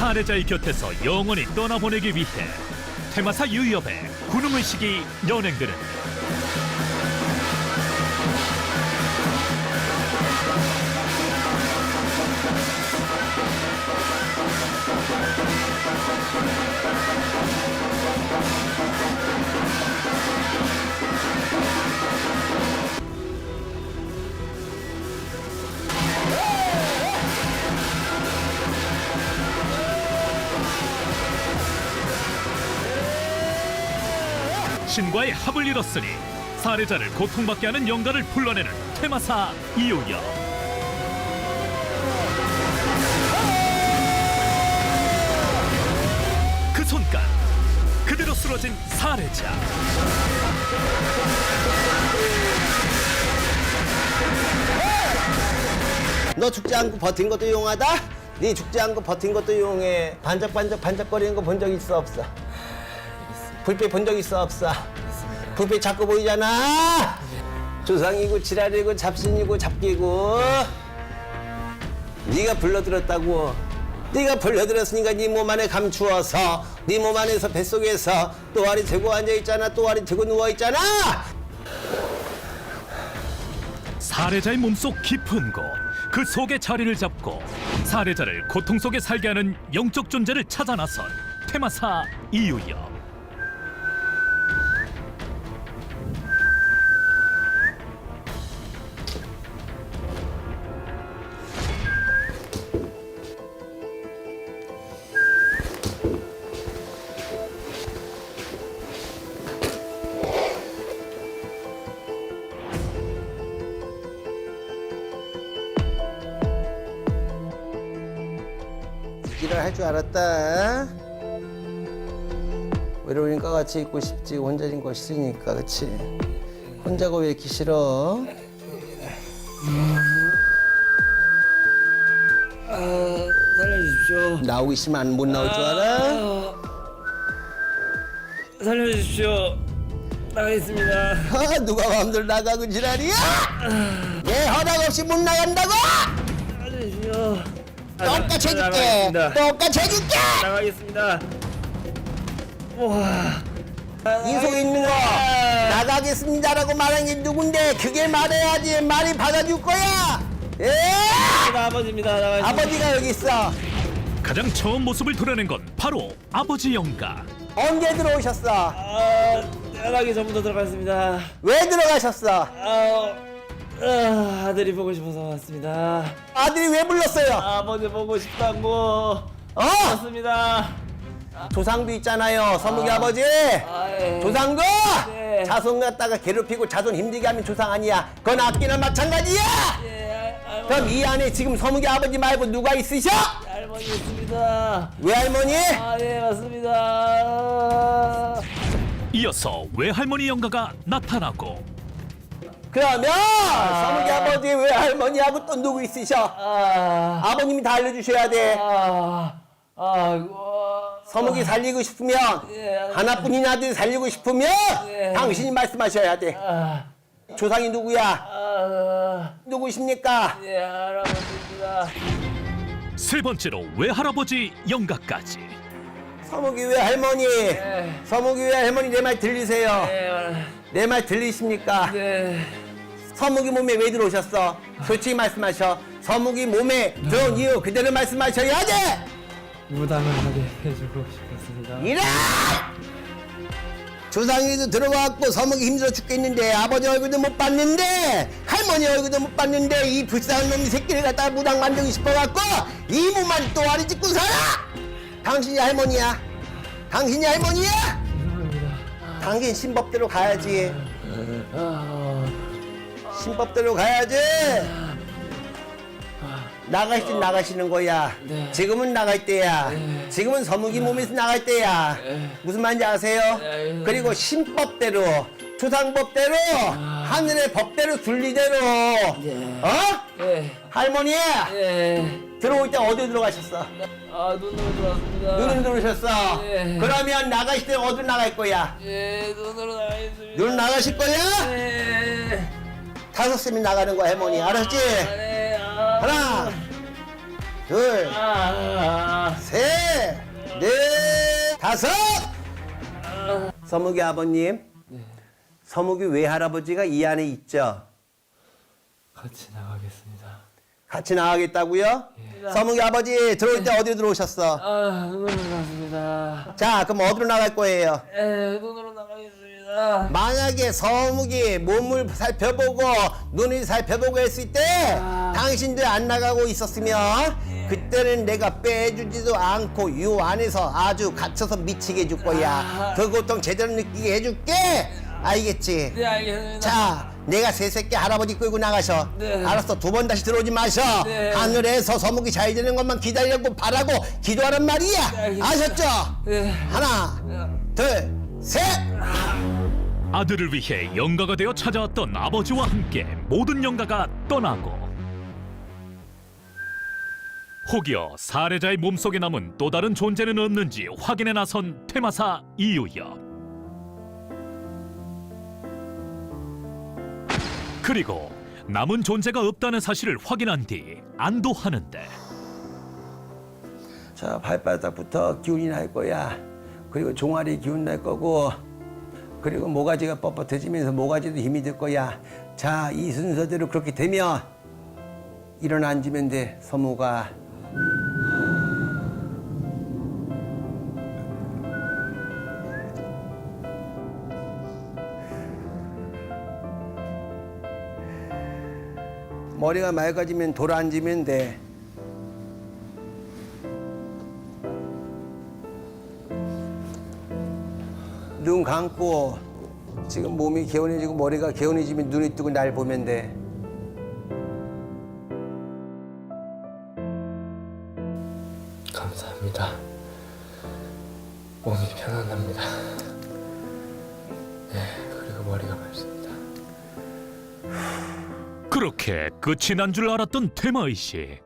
살해자의 곁에서 영원히 떠나보내기 위해 테마사 유협의 군웅의식이 연행되는 신과의 합을 이뤘으니 살해자를 고통받게 하는 영가를 불러내는 테마사 이유협 그 손간 그대로 쓰러진 살해자 너 죽지 않고 버틴 것도 용하다? 네 죽지 않고 버틴 것도 용해. 반짝반짝 반짝거리는 거 본 적 있어 없어? 불빛 본 적 있어 없어? 불빛 자꾸 보이잖아. 조상이고 지랄이고 잡신이고 잡기고. 네가 불러들었다고. 네가 불러들었으니까 네 몸 안에 감추어서 네 몸 안에서 뱃속에서 또아리 들고 앉아 있잖아. 또아리 들고 누워 있잖아. 살해자의 몸속 깊은 곳 그 속에 자리를 잡고 살해자를 고통 속에 살게 하는 영적 존재를 찾아 나선 테마사 이유협 일을 할 줄 알았다. 외로우니까 같이 있고 싶지 혼자인 거 싫으니까 그치? 혼자가 왜 이렇게 싫어? 아, 살려주십시오. 나오고 있으면 안못 나올 줄 알아? 아, 살려주십시오. 나가겠습니다. 아, 누가 마음대로 나가고 지랄이야? 내 허락 없이 못 나간다고? 살려주십시오. 똑같이 해줄게. 나가겠습니다. 똑같이 해줄게. 나가겠습니다. 와. 이 속에 있는 거 나가겠습니다라고 말한 게 누군데 그게 말해야지 말이 받아줄 거야. 예? 제가 아버지입니다. 나가겠습니다. 아버지가 여기 있어. 가장 처음 모습을 드러낸 건 바로 아버지 영가 언제 들어오셨어? 아, 나가기 전부터 들어갔습니다. 왜 들어가셨어? 아, 아, 아들이 보고 싶어서 왔습니다. 아들이 왜 불렀어요? 아버지 보고 싶다고 어? 왔습니다. 조상도 있잖아요. 서무기 아, 버지 아, 예. 조상도 네. 자손 갖다가 괴롭히고 자손 힘들게 하면 조상 아니야. 그건 악기나 마찬가지야. 예, 할- 그럼 할머니, 이 안에 지금 서무기 아버지 말고 누가 있으셔? 할머니 있습니다. 외할머니? 아, 예, 맞습니다. 이어서 외할머니 영가가 나타나고 그러면 서무기 아버지 외할머니하고 또 누구 있으셔? 아, 아버님이 다 알려주셔야 돼. 아, 아이고. 서무기 살리고 싶으면 예, 하나뿐인 아들 살리고 싶으면 예. 당신이 말씀하셔야 돼. 아, 조상이 누구야? 아, 누구십니까? 예, 할아버지입니다. 세 번째로 외할아버지 영가까지 서무기 외할머니. 네. 서무기 외할머니 내 말 들리세요? 네, 내 말 들리십니까? 네. 서무기 몸에 왜 들어오셨어? 솔직히 말씀하셔. 서무기 몸에 들어온 이유 그대로 말씀하셔야 돼. 무당하게 해주고 싶었습니다. 이래! 조상이도 들어왔고 서무기 힘들어 죽겠는데 아버지 얼굴도 못 봤는데 할머니 얼굴도 못 봤는데 이 불쌍한 놈이 새끼를 갖다가 무당 만들고 싶어갖고 이 몸만 또 아리 짓고 살아! 당신이 할머니야. 당신이 할머니야? 당신 신법대로 가야지. 아, 신법대로 가야지. 나가실 나가시는 거야. 네. 지금은 나갈 때야. 지금은 서무기 몸에서 나갈 때야. 네. 무슨 말인지 아세요? 네. 그리고 신법대로, 조상법대로, 하늘의 법대로 순리대로. 예. 어? 예, 할머니 예. 들어올 때 어디 들어가셨어? 아, 눈으로 들어왔습니다. 눈은 들어오셨어. 네. 그러면 나가실 때 어디로 나갈 거야? 예, 눈으로 나가겠습니다. 눈 나가실 거야? 예. 다섯 셈이 나가는 거야, 할머니. 알았지? 네, 아. 하나, 둘, 아, 셋, 네, 다섯. 서무기 아버님. 서무기 외할아버지가 이 안에 있죠. 같이 나가겠습니다. 같이 나가겠다고요? 서무기 아버지 들어올 때 어디로 들어오셨어? 아, 눈으로 나갑니다. 자, 그럼 어디로 나갈 거예요? 에, 눈으로 나가겠습니다. 만약에 서무기 몸을 살펴보고 눈을 살펴보고 했을 때 아. 당신들 안 나가고 있었으면 그때는 내가 빼주지도 않고 요 안에서 아주 갇혀서 미치게 해줄 거야. 아. 그 고통 제대로 느끼게 해줄게. 알겠지? 네, 알겠습니다. 자, 내가 세 새끼 할아버지 끌고 나가셔. 네. 알았어, 두 번 다시 들어오지 마셔. 네. 하늘에서 서무기 잘 되는 것만 기다리고 바라고 기도하란 말이야. 네, 알겠습니다. 아셨죠? 네. 하나, 둘, 셋. 아들을 위해 영가가 되어 찾아왔던 아버지와 함께 모든 영가가 떠나고 혹여 살해자의 몸속에 남은 또 다른 존재는 없는지 확인해 나선 퇴마사 이유엽 그리고 남은 존재가 없다는 사실을 확인한 뒤 안도하는데 자 발바닥부터 기운이 날 거야. 그리고 종아리 기운 날 거고 그리고 모가지가 뻣뻣해지면서 모가지도 힘이 들 거야. 자 이 순서대로 그렇게 되면 일어나 앉으면 돼. 서무가 머리가 맑아지면 돌아 앉으면 돼. 눈 감고 지금 몸이 개운해지고 머리가 개운해지면 눈이 뜨고 날 보면 돼. 감사합니다. 몸이 편안합니다. 그렇게 끝이 난 줄 알았던 퇴마의 씨.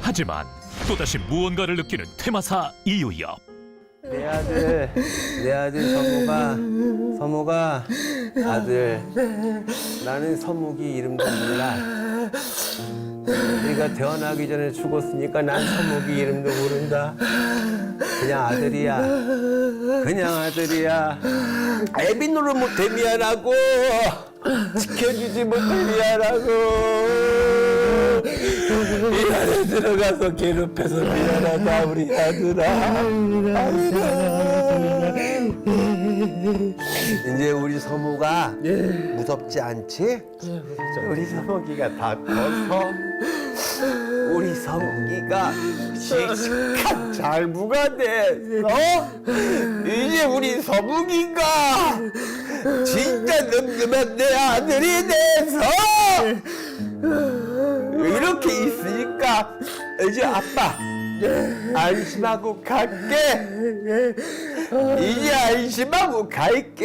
하지만 또다시 무언가를 느끼는 퇴마사 이유엽. 내 아들, 내 아들 서무가, 서무가 아들. 나는 서무기 이름도 몰라. 네가 태어나기 전에 죽었으니까 난 서무기 이름도 모른다. 그냥 아들이야. 그냥 아들이야. 애비 노릇 못해 미안하고 지켜주지 못해 미안하고. 이 안에 들어가서 괴롭혀서 미안하다 우리 아들아. 이제 우리 서무가 무섭지 않지? 우리 서무기가 다 커서 우리 서무기가 씩씩한 잘부가 돼서 이제 우리 서무기가 진짜 늠름한 내 아들이 돼서! 이렇게 있으니까 이제 아빠 안심하고 갈게. 이제 안심하고 갈게